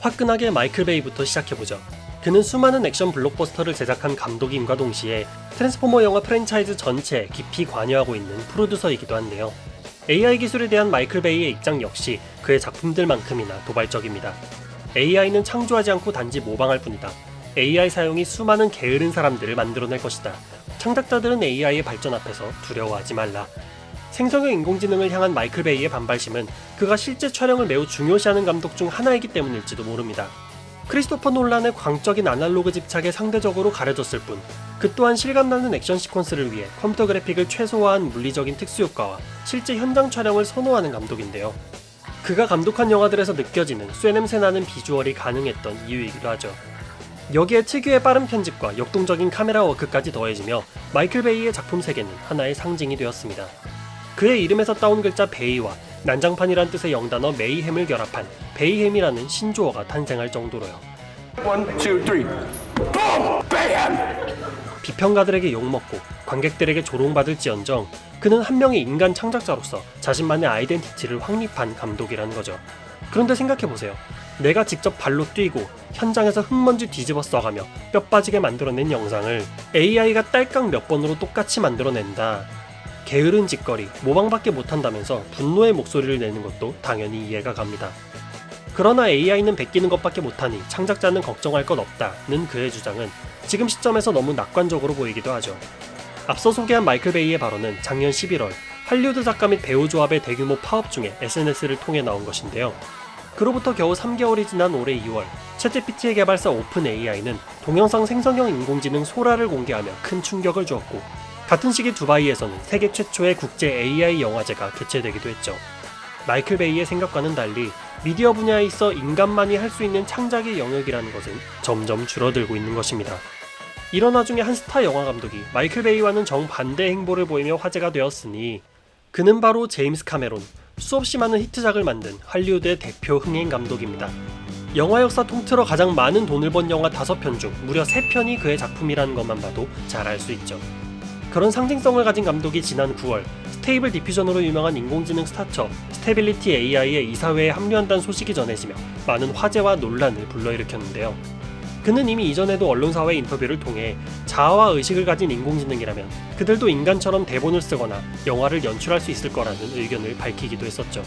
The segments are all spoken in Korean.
화끈하게 마이클 베이부터 시작해보죠. 그는 수많은 액션 블록버스터를 제작한 감독임과 동시에 트랜스포머 영화 프랜차이즈 전체에 깊이 관여하고 있는 프로듀서이기도 한데요. AI 기술에 대한 마이클 베이의 입장 역시 그의 작품들만큼이나 도발적입니다. AI는 창조하지 않고 단지 모방할 뿐이다. AI 사용이 수많은 게으른 사람들을 만들어낼 것이다. 창작자들은 AI의 발전 앞에서 두려워하지 말라. 생성형 인공지능을 향한 마이클 베이의 반발심은 그가 실제 촬영을 매우 중요시하는 감독 중 하나이기 때문일지도 모릅니다. 크리스토퍼 놀란의 광적인 아날로그 집착에 상대적으로 가려졌을 뿐, 그 또한 실감나는 액션 시퀀스를 위해 컴퓨터 그래픽을 최소화한 물리적인 특수효과와 실제 현장 촬영을 선호하는 감독인데요. 그가 감독한 영화들에서 느껴지는 쇠냄새 나는 비주얼이 가능했던 이유이기도 하죠. 여기에 특유의 빠른 편집과 역동적인 카메라 워크까지 더해지며 마이클 베이의 작품 세계는 하나의 상징이 되었습니다. 그의 이름에서 따온 글자 베이와 난장판이란 뜻의 영단어 메이햄을 결합한 베이햄이라는 신조어가 탄생할 정도로요. One, two, three. Boom! Bam! 비평가들에게 욕먹고 관객들에게 조롱받을지언정 그는 한 명의 인간 창작자로서 자신만의 아이덴티티를 확립한 감독이라는 거죠. 그런데 생각해보세요. 내가 직접 발로 뛰고 현장에서 흙먼지 뒤집어 써가며 뼈 빠지게 만들어낸 영상을 AI가 딸깍 몇 번으로 똑같이 만들어낸다. 게으른 짓거리, 모방밖에 못한다면서 분노의 목소리를 내는 것도 당연히 이해가 갑니다. 그러나 AI는 베끼는 것밖에 못하니 창작자는 걱정할 것 없다는 그의 주장은 지금 시점에서 너무 낙관적으로 보이기도 하죠. 앞서 소개한 마이클 베이의 발언은 작년 11월 할리우드 작가 및 배우 조합의 대규모 파업 중에 SNS를 통해 나온 것인데요. 그로부터 겨우 3개월이 지난 올해 2월 챗GPT의 개발사 오픈 AI는 동영상 생성형 인공지능 소라를 공개하며 큰 충격을 주었고 같은 시기 두바이에서는 세계 최초의 국제 AI 영화제가 개최되기도 했죠. 마이클 베이의 생각과는 달리 미디어 분야에 있어 인간만이 할 수 있는 창작의 영역이라는 것은 점점 줄어들고 있는 것입니다. 이런 와중에 한 스타 영화 감독이 마이클 베이와는 정반대 행보를 보이며 화제가 되었으니 그는 바로 제임스 카메론, 수없이 많은 히트작을 만든 할리우드의 대표 흥행 감독입니다. 영화 역사 통틀어 가장 많은 돈을 번 영화 5편 중 무려 3편이 그의 작품이라는 것만 봐도 잘 알 수 있죠. 그런 상징성을 가진 감독이 지난 9월 스테이블 디퓨전으로 유명한 인공지능 스타처 스테빌리티 AI의 이사회에 합류한다는 소식이 전해지며 많은 화제와 논란을 불러일으켰는데요. 그는 이미 이전에도 언론사와의 인터뷰를 통해 자아와 의식을 가진 인공지능이라면 그들도 인간처럼 대본을 쓰거나 영화를 연출할 수 있을 거라는 의견을 밝히기도 했었죠.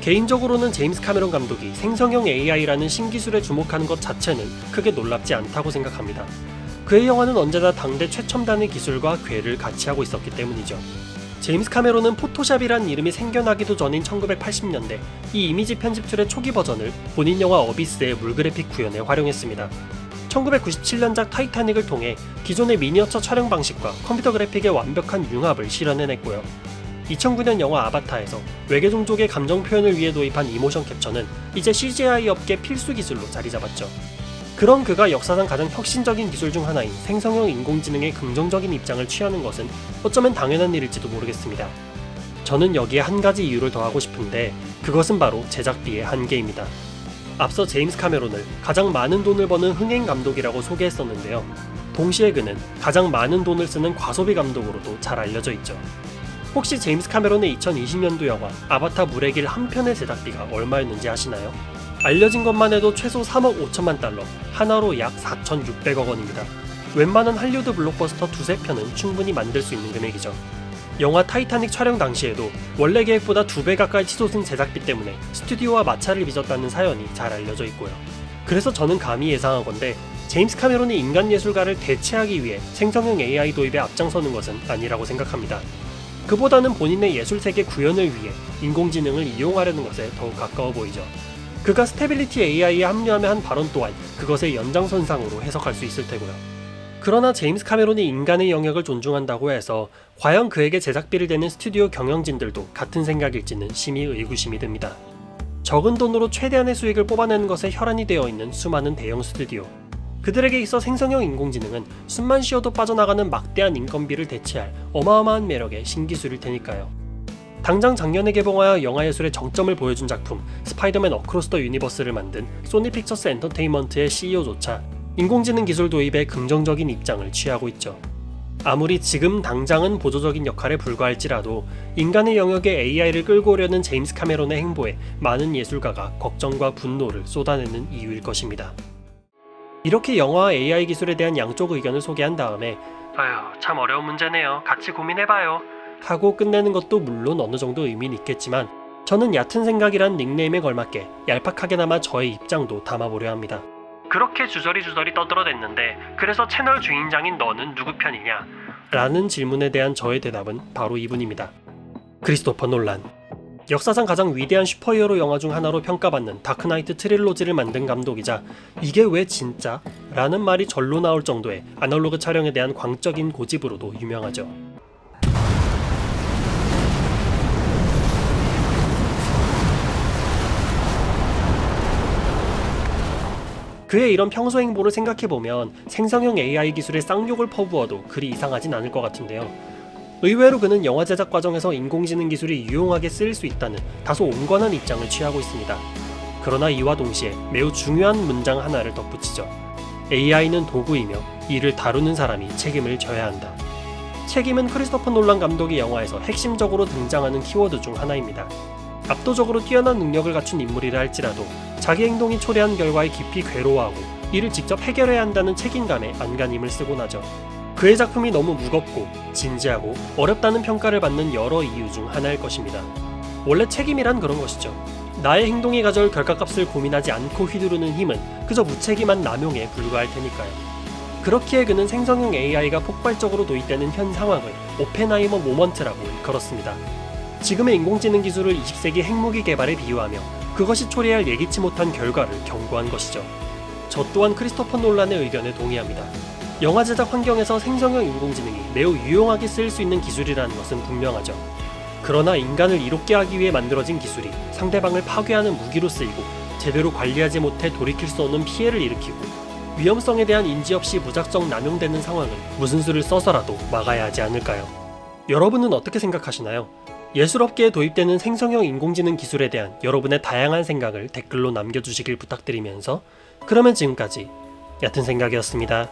개인적으로는 제임스 카메론 감독이 생성형 AI라는 신기술에 주목하는 것 자체는 크게 놀랍지 않다고 생각합니다. 그의 영화는 언제나 당대 최첨단의 기술과 궤를 같이 하고 있었기 때문이죠. 제임스 카메론은 포토샵이란 이름이 생겨나기도 전인 1980년대 이 이미지 편집 툴의 초기 버전을 본인 영화 어비스의 물그래픽 구현에 활용했습니다. 1997년작 타이타닉을 통해 기존의 미니어처 촬영 방식과 컴퓨터 그래픽의 완벽한 융합을 실현해냈고요. 2009년 영화 아바타에서 외계 종족의 감정 표현을 위해 도입한 이모션 캡처는 이제 CGI 업계 필수 기술로 자리 잡았죠. 그런 그가 역사상 가장 혁신적인 기술 중 하나인 생성형 인공지능의 긍정적인 입장을 취하는 것은 어쩌면 당연한 일일지도 모르겠습니다. 저는 여기에 한 가지 이유를 더하고 싶은데 그것은 바로 제작비의 한계입니다. 앞서 제임스 카메론을 가장 많은 돈을 버는 흥행 감독이라고 소개했었는데요. 동시에 그는 가장 많은 돈을 쓰는 과소비 감독으로도 잘 알려져 있죠. 혹시 제임스 카메론의 2020년도 영화 아바타 물의 길 한 편의 제작비가 얼마였는지 아시나요? 알려진 것만 해도 최소 3억 5천만 달러, 하나로 약 4,600억 원입니다. 웬만한 할리우드 블록버스터 두세 편은 충분히 만들 수 있는 금액이죠. 영화 타이타닉 촬영 당시에도 원래 계획보다 두 배 가까이 치솟은 제작비 때문에 스튜디오와 마찰을 빚었다는 사연이 잘 알려져 있고요. 그래서 저는 감히 예상하건대 제임스 카메론이 인간 예술가를 대체하기 위해 생성형 AI 도입에 앞장서는 것은 아니라고 생각합니다. 그보다는 본인의 예술 세계 구현을 위해 인공지능을 이용하려는 것에 더욱 가까워 보이죠. 그가 스테빌리티 AI에 합류하며 한 발언 또한 그것의 연장선상으로 해석할 수 있을 테고요. 그러나 제임스 카메론이 인간의 영역을 존중한다고 해서 과연 그에게 제작비를 대는 스튜디오 경영진들도 같은 생각일지는 심히 의구심이 듭니다. 적은 돈으로 최대한의 수익을 뽑아내는 것에 혈안이 되어 있는 수많은 대형 스튜디오. 그들에게 있어 생성형 인공지능은 숨만 쉬어도 빠져나가는 막대한 인건비를 대체할 어마어마한 매력의 신기술일 테니까요. 당장 작년에 개봉하여 영화예술의 정점을 보여준 작품 스파이더맨 어크로스 더 유니버스를 만든 소니 픽처스 엔터테인먼트의 CEO조차 인공지능 기술 도입에 긍정적인 입장을 취하고 있죠. 아무리 지금 당장은 보조적인 역할에 불과할지라도 인간의 영역에 AI를 끌고 오려는 제임스 카메론의 행보에 많은 예술가가 걱정과 분노를 쏟아내는 이유일 것입니다. 이렇게 영화와 AI 기술에 대한 양쪽 의견을 소개한 다음에 아휴 참 어려운 문제네요. 같이 고민해봐요. 하고 끝내는 것도 물론 어느 정도 의미는 있겠지만 저는 얕은 생각이란 닉네임에 걸맞게 얄팍하게나마 저의 입장도 담아보려 합니다. 그렇게 주저리 주저리 떠들어댔는데 그래서 채널 주인장인 너는 누구 편이냐? 라는 질문에 대한 저의 대답은 바로 이분입니다. 크리스토퍼 놀란. 역사상 가장 위대한 슈퍼히어로 영화 중 하나로 평가받는 다크나이트 트릴로지를 만든 감독이자 이게 왜 진짜? 라는 말이 절로 나올 정도의 아날로그 촬영에 대한 광적인 고집으로도 유명하죠. 그의 이런 평소 행보를 생각해보면 생성형 AI 기술의 쌍욕을 퍼부어도 그리 이상하진 않을 것 같은데요. 의외로 그는 영화 제작 과정에서 인공지능 기술이 유용하게 쓰일 수 있다는 다소 온건한 입장을 취하고 있습니다. 그러나 이와 동시에 매우 중요한 문장 하나를 덧붙이죠. AI는 도구이며 이를 다루는 사람이 책임을 져야 한다. 책임은 크리스토퍼 놀란 감독의 영화에서 핵심적으로 등장하는 키워드 중 하나입니다. 압도적으로 뛰어난 능력을 갖춘 인물이라 할지라도 자기 행동이 초래한 결과에 깊이 괴로워하고 이를 직접 해결해야 한다는 책임감에 안간힘을 쓰곤 하죠. 그의 작품이 너무 무겁고 진지하고 어렵다는 평가를 받는 여러 이유 중 하나일 것입니다. 원래 책임이란 그런 것이죠. 나의 행동이 가져올 결과값을 고민하지 않고 휘두르는 힘은 그저 무책임한 남용에 불과할 테니까요. 그렇기에 그는 생성형 AI가 폭발적으로 도입되는 현 상황을 오펜하이머 모먼트라고 일컬었습니다. 지금의 인공지능 기술을 20세기 핵무기 개발에 비유하며 그것이 초래할 예기치 못한 결과를 경고한 것이죠. 저 또한 크리스토퍼 놀란의 의견에 동의합니다. 영화 제작 환경에서 생성형 인공지능이 매우 유용하게 쓰일 수 있는 기술이라는 것은 분명하죠. 그러나 인간을 이롭게 하기 위해 만들어진 기술이 상대방을 파괴하는 무기로 쓰이고 제대로 관리하지 못해 돌이킬 수 없는 피해를 일으키고 위험성에 대한 인지 없이 무작정 남용되는 상황은 무슨 수를 써서라도 막아야 하지 않을까요? 여러분은 어떻게 생각하시나요? 예술업계에 도입되는 생성형 인공지능 기술에 대한 여러분의 다양한 생각을 댓글로 남겨주시길 부탁드리면서 그러면 지금까지 얕은 생각이었습니다.